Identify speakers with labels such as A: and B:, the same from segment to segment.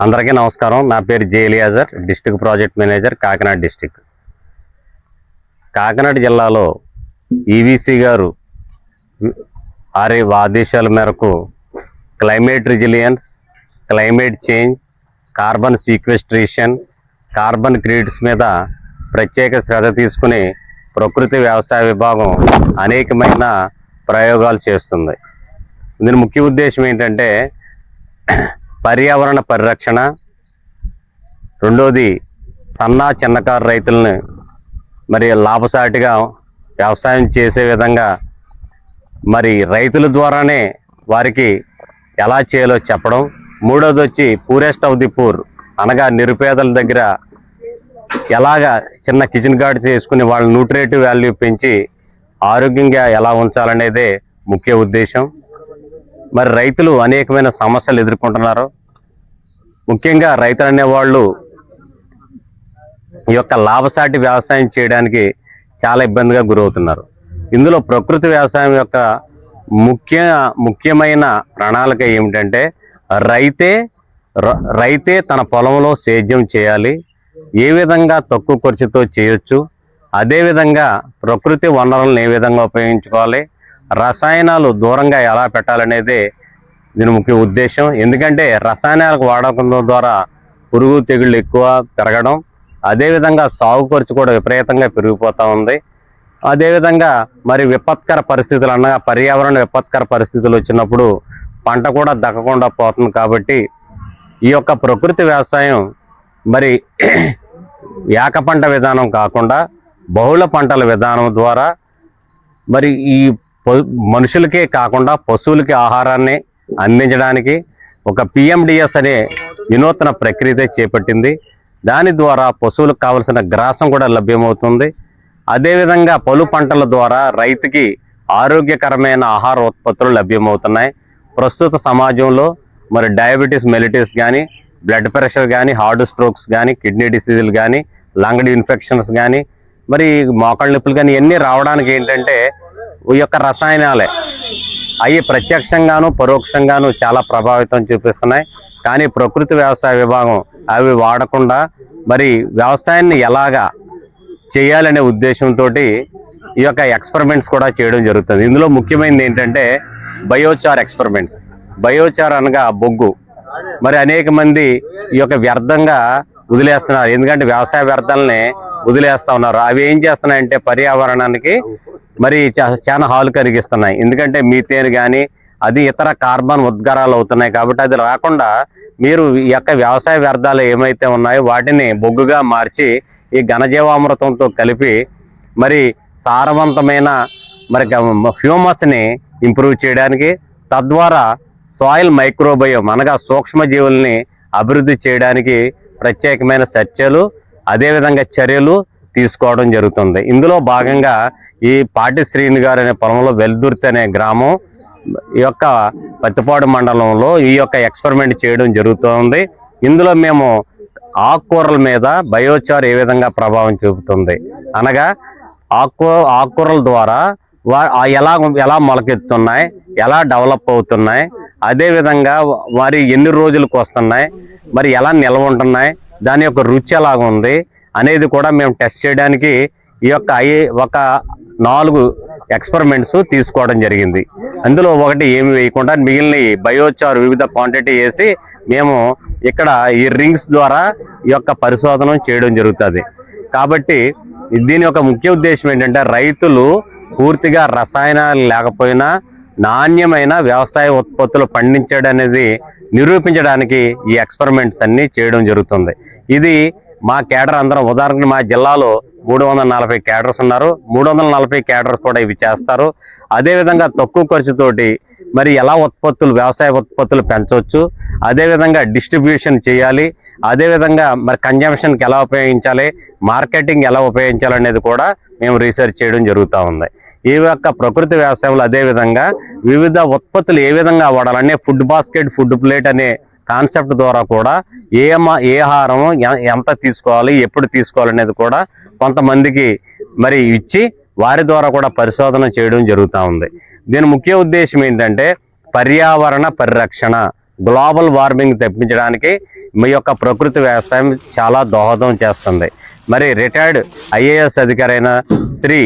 A: అందరికీ నమస్కారం. నా పేరు జేలియాజర్ district project manager Kakinada district. Kakinada జిల్లాలో ఈవీసీ గారు వారి ఆదేశాల మేరకు climate resilience climate change carbon sequestration carbon credits మీద ప్రత్యేక శ్రద్ధ తీసుకుని ప్రకృతి వ్యవసాయ విభాగం అనేకమైన ప్రయోగాలు చేస్తుంది. దీని ముఖ్య ఉద్దేశం ఏంటంటే పర్యావరణ పరిరక్షణ. రెండోది సన్న చిన్నకారు రైతులను మరి లాభసాటిగా వ్యవసాయం చేసే విధంగా మరి రైతుల ద్వారానే వారికి ఎలా చేయాలో చెప్పడం. మూడోది వచ్చి పూరెస్ట్ ఆఫ్ ది పూర్ అనగా నిరుపేదల దగ్గర ఎలాగా చిన్న కిచెన్ గార్డ్ చేసుకుని వాళ్ళ న్యూట్రేటివ్ వాల్యూ పెంచి ఆరోగ్యంగా ఎలా ఉంచాలనేదే ముఖ్య ఉద్దేశం. మరి రైతులు అనేకమైన సమస్యలు ఎదుర్కొంటున్నారు. ముఖ్యంగా రైతులు అనేవాళ్ళు ఈ యొక్క లాభసాటి వ్యవసాయం చేయడానికి చాలా ఇబ్బందిగా గురవుతున్నారు. ఇందులో ప్రకృతి వ్యవసాయం యొక్క ముఖ్య ముఖ్యమైన ప్రణాళిక ఏమిటంటే రైతే ర- రైతే తన పొలంలో సేద్యం చేయాలి. ఏ విధంగా తక్కువ ఖర్చుతో చేయొచ్చు అదేవిధంగా ప్రకృతి వనరులను ఏ విధంగా ఉపయోగించుకోవాలి రసాయనాలు దూరంగా ఎలా పెట్టాలనేది దీని ముఖ్య ఉద్దేశం. ఎందుకంటే రసాయనాలకు వాడకం ద్వారా పురుగు తెగుళ్ళు ఎక్కువ పెరగడం అదేవిధంగా సాగు ఖర్చు కూడా విపరీతంగా పెరిగిపోతూ ఉంది. అదేవిధంగా మరి విపత్కర పరిస్థితులు అనగా పర్యావరణ విపత్కర పరిస్థితులు వచ్చినప్పుడు పంట కూడా దక్కకుండా పోతుంది కాబట్టి ఈ యొక్క ప్రకృతి వ్యవసాయం మరి ఏక పంట విధానం కాకుండా బహుళ పంటల విధానం ద్వారా మరి ఈ మనుషులకే కాకుండా పశువులకి ఆహారాన్ని అందించడానికి ఒక పిఎండిఎస్ అనే వినూతన ప్రక్రియ చేపట్టింది. దాని ద్వారా పశువులకు కావలసిన గ్రాసం కూడా లభ్యమవుతుంది. అదేవిధంగా పలు పంటల ద్వారా రైతుకి ఆరోగ్యకరమైన ఆహార ఉత్పత్తులు లభ్యమవుతున్నాయి. ప్రస్తుత సమాజంలో మరి డయాబెటీస్ మెలిటిస్ కానీ బ్లడ్ ప్రెషర్ కానీ హార్ట్ స్ట్రోక్స్ కానీ కిడ్నీ డిసీజులు కానీ లంగ్ ఇన్ఫెక్షన్స్ కానీ మరి మోకాళ్ళ నొప్పులు కానీ ఇవన్నీ రావడానికి ఏంటంటే ఈ యొక్క రసాయనాలే అవి ప్రత్యక్షంగాను పరోక్షంగాను చాలా ప్రభావితం చూపిస్తున్నాయి. కానీ ప్రకృతి వ్యవసాయ విభాగం అవి వాడకుండా మరి వ్యవసాయాన్ని ఎలాగా చేయాలనే ఉద్దేశంతో ఈ యొక్క ఎక్స్పెరిమెంట్స్ కూడా చేయడం జరుగుతుంది. ఇందులో ముఖ్యమైనది ఏంటంటే బయోచార్ ఎక్స్పెరిమెంట్స్. బయోచార్ అనగా బొగ్గు. మరి అనేక మంది ఈ యొక్క వ్యర్థంగా వదిలేస్తున్నారు. ఎందుకంటే వ్యవసాయ వ్యర్థాలని వదిలేస్తూ ఉన్నారు. అవి ఏం చేస్తున్నాయంటే పర్యావరణానికి మరి చా- చాలా హాలు కలిగిస్తున్నాయి ఎందుకంటే మీథేన్ కానీ అది ఇతర కార్బన్ ఉద్గారాలు అవుతున్నాయి కాబట్టి అది రాకుండా మీరు ఈ యొక్క వ్యవసాయ వ్యర్థాలు ఏమైతే ఉన్నాయో వాటిని బొగ్గుగా మార్చి ఈ ఘనజీవామృతంతో కలిపి మరి సారవంతమైన మరి హ్యూమస్ని ఇంప్రూవ్ చేయడానికి తద్వారా సాయిల్ మైక్రోబయోమ్ అనగా సూక్ష్మజీవుల్ని అభివృద్ధి చేయడానికి ప్రత్యేకమైన చర్చలు అదేవిధంగా చర్యలు తీసుకోవడం జరుగుతుంది. ఇందులో భాగంగా ఈ పాటి శ్రీని గారు అనే పొలంలో వెల్దుర్తి అనే గ్రామం ఈ యొక్క పత్తిపాడు మండలంలో ఈ యొక్క ఎక్స్పెరిమెంట్ చేయడం జరుగుతుంది. ఇందులో మేము ఆకుకూరల మీద బయోచార్ ఏ విధంగా ప్రభావం చూపుతుంది? అనగా ఆకు ఆకుకూరల ద్వారా వా ఎలా ఎలా మొలకెత్తున్నాయి ఎలా డెవలప్ అవుతున్నాయి అదేవిధంగా వారి మరి ఎన్ని రోజులకు వస్తున్నాయి మరి ఎలా నిల్వ ఉంటున్నాయి దాని యొక్క రుచి ఎలాగుంది అనేది కూడా మేము టెస్ట్ చేయడానికి ఈ యొక్క ఐ ఒక నాలుగు ఎక్స్పెరిమెంట్స్ తీసుకోవడం జరిగింది. అందులో ఒకటి ఏమి వేయకుండా మిగిలిన బయోచార్ వివిధ క్వాంటిటీ వేసి మేము ఇక్కడ ఈ రింగ్స్ ద్వారా ఈ యొక్క పరిశోధన చేయడం జరుగుతుంది. కాబట్టి దీని యొక్క ముఖ్య ఉద్దేశం ఏంటంటే రైతులు పూర్తిగా రసాయనాలు లేకపోయినా నాణ్యమైన వ్యవసాయ ఉత్పత్తులు పండించడం అనేది నిరూపించడానికి ఈ ఎక్స్పెరిమెంట్స్ అన్నీ చేయడం జరుగుతుంది. ఇది మా కేడర్ అందరం ఉదాహరణకు మా జిల్లాలో మూడు వందల నలభై క్యాడర్స్ ఉన్నారు. మూడు వందల నలభై క్యాడర్స్ కూడా ఇవి చేస్తారు. అదేవిధంగా తక్కువ ఖర్చుతోటి మరి ఎలా ఉత్పత్తులు వ్యవసాయ ఉత్పత్తులు పెంచవచ్చు అదేవిధంగా డిస్ట్రిబ్యూషన్ చేయాలి అదేవిధంగా మరి కన్జంప్షన్కి ఎలా ఉపయోగించాలి మార్కెటింగ్ ఎలా ఉపయోగించాలి అనేది కూడా మేము రీసెర్చ్ చేయడం జరుగుతూ ఉంది. ఈ యొక్క ప్రకృతి వ్యవసాయంలో అదేవిధంగా వివిధ ఉత్పత్తులు ఏ విధంగా వాడాలనే ఫుడ్ బాస్కెట్ ఫుడ్ ప్లేట్ అనే కాన్సెప్ట్ ద్వారా కూడా ఏ మ- ఏ ఆహారం ఎంత తీసుకోవాలి ఎప్పుడు తీసుకోవాలనేది కూడా కొంతమందికి మరి ఇచ్చి వారి ద్వారా కూడా పరిశోధన చేయడం జరుగుతూ ఉంది. దీని ముఖ్య ఉద్దేశం ఏంటంటే పర్యావరణ పరిరక్షణ గ్లోబల్ వార్మింగ్ తప్పించడానికి మీ యొక్క ప్రకృతి వ్యవసాయం చాలా దోహదం చేస్తుంది. మరి రిటైర్డ్ ఐఏఎస్ అధికారైన శ్రీ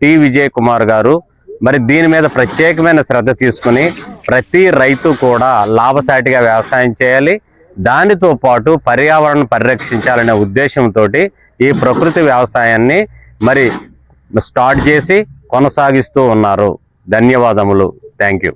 A: టి విజయ్ కుమార్ గారు మరి దీని మీద ప్రత్యేకమైన శ్రద్ధ తీసుకుని ప్రతి రైతు కూడా లాభసాటిగా వ్యవసాయం చేయాలి. దానితో పాటు పర్యావరణం పరిరక్షించాలనే ఉద్దేశంతో ఈ ప్రకృతి వ్యవసాయాన్ని మరి స్టార్ట్ చేసి కొనసాగిస్తూ ఉన్నారు. ధన్యవాదములు. Thank you.